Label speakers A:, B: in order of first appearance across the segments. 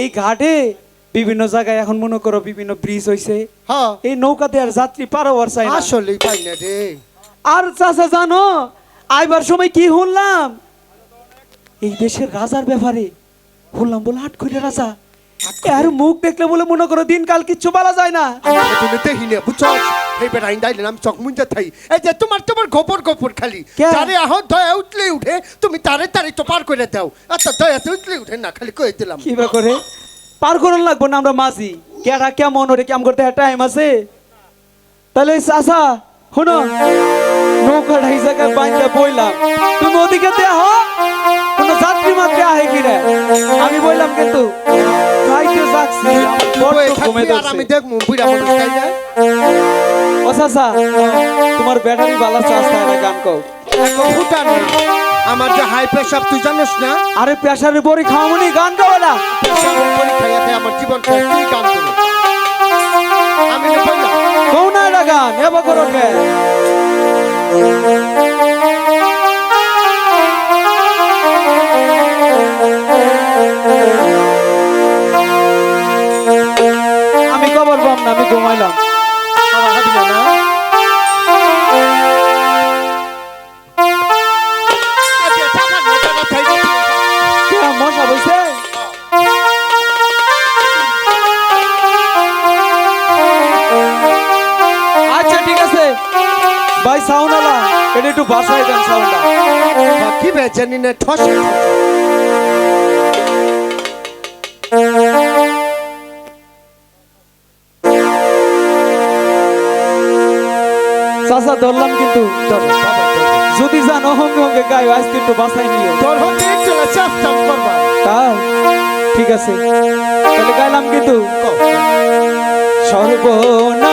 A: এই ঘাটে বিভিন্ন জায়গায় এখন মনে করো বিভিন্ন ব্রিজ হইছে।
B: হ্যাঁ।
A: এই নৌকাতে আর যাত্রী পার হওয়ার চাই না।
B: আসলেই পাই না রে।
A: আর চাচা জানো আইবার সময় কি শুনলাম? এই দেশের রাজার ব্যাপারে শুনলাম বলে হাট করে রাজা আর মুখ দেখলে বলে মনে করো দিনকাল কিচ্ছু বলা যায় না।
B: তুমি বুঝছ এই বেটা ইন্দাইলে নাম চক মুঞ্জা থাই। এই যে তোমার তোমার গোপর গোপর খালি? তারে আহ দয়া উঠলে উঠে তুমি তারে তারে তো পার করে দাও। আচ্ছা দয়াতে উঠলে উঠে না খালি কয়ে দিলাম।
A: কি করে পার লাগবো না আমরা মাঝি। কেটা কেমন ওরে কেমন করতে টাইম আছে? তাহলে শোনো। নৌকাটা এই জায়গায় বাইন্দা বইলাম তুমি ওদিকে দেহ কোনো যাত্রী মাত্রে আহে আমি বললাম কিন্তু খাইতে যাচ্ছি
B: আমি দেখব বুড়া মানুষ
A: ও চাচা তোমার ব্যাটারি বালা চাষ না গান কও।
B: ফুটান না। আমার যে হাই প্রেশার তুই জানিস না?
A: আরে প্রেসারে বড়ি খাওয়ামনি গান গাও না।
B: প্রেশারের আমার জীবন তুই করবি আমি তো বললাম।
A: কও না এটা গান এবার করো কে আমি খবর পাম না আমি ঘুমাইলাম। একটু বাসায় দেন সাউন্ডটা
B: কি বে জানি না ঠসে।
A: চাচা ধরলাম কিন্তু যদি জানো হঙ্গে হঙ্গে গায়ে আজকে একটু বাসায় নিও
B: তোর হতে চাপ চাপ করবা।
A: তাই? ঠিক আছে। তাহলে গাইলাম কিন্তু। সর্বনাশা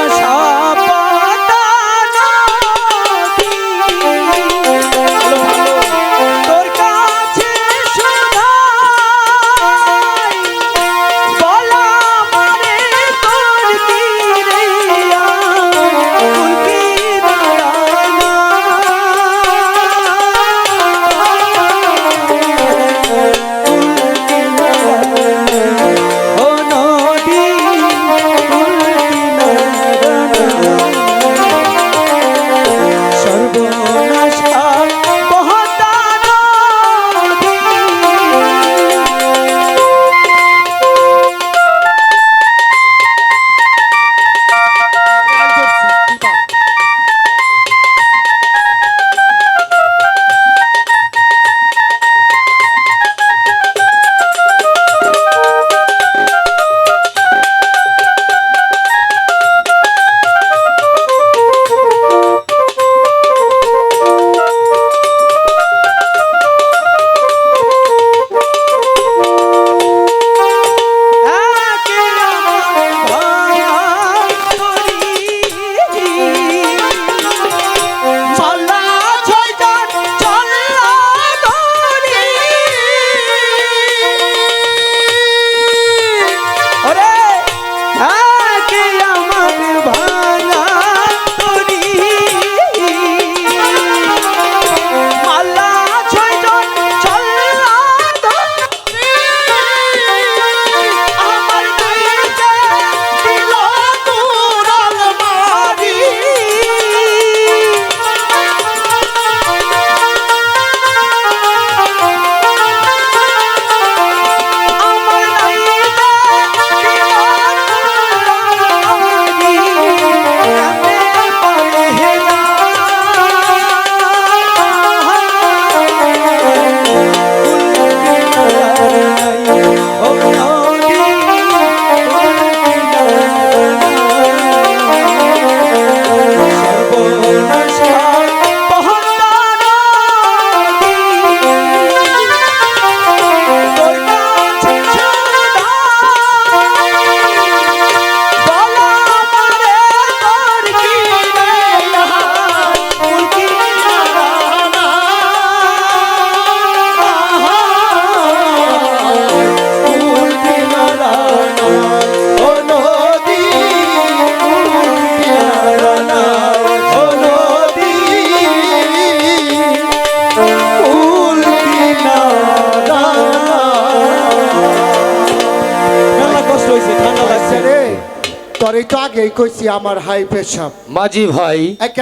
B: তোরই তো আগেই কইছি আমার হাই পেশাব।
C: মাঝি ভাই
B: এক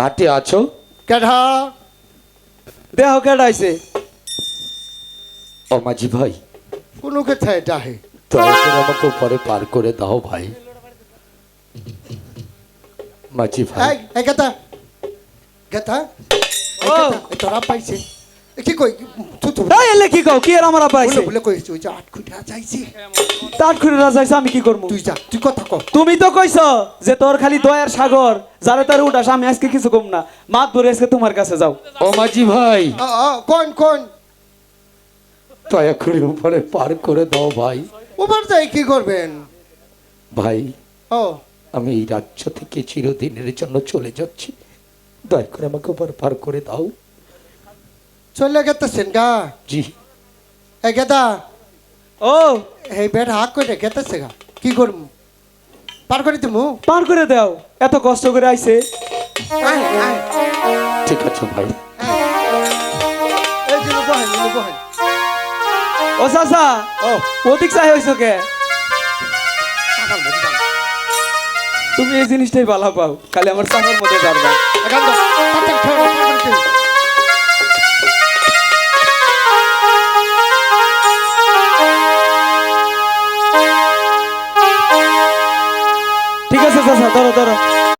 C: ঘাটে আছো?
B: কেঠা
A: দেহ কেডাইছে
C: ও মাঝি ভাই।
B: কোনো কোথায় ডাহে।
C: দয়া করে আমাকে উপরে পার করে দাও ভাই। মাঝি ভাই।
B: গেতা। গেতা? তোরা পাইছে। কি কই?
A: এলে কি কও? কি আর আমার আব্বা আইছে?
B: বলে বলে ওই যে আট খুঁটা যাইছি
A: তার খুঁড়ে রাজাইছে আমি কি করব
B: তুই যা তুই কথা ক
A: তুমি তো কইছ যে তোর খালি দয়ার সাগর যারে তার উঠাস আমি আজকে কিছু কম না। মাত ধরে আজকে তোমার কাছে যাও।
C: ও মাঝি ভাই।
B: কোন কোন?
C: দয়া করে উপরে পার করে দাও ভাই।
B: যাই কি করবেন?
C: ভাই
B: ও।
C: আমি এই রাজ্য থেকে চিরদিনের জন্য চলে যাচ্ছি। দয়া করে আমাকে উপর পার করে দাও।
B: চলে গেতেছেন গা?
C: জি।
B: এই গেদা।
A: ও।
B: এই বেড হাক করে গেতেছে গা? কি করব পার করে দিমু?
A: পার করে দাও। এত কষ্ট করে আইছে।
C: ঠিক আছে ভাই।
A: ও চাচা
B: ও।
A: ওদিক চাই হইছো কে। তুমি এই জিনিসটাই ভালো পাও। খালি আমার চাপার মধ্যে যাবা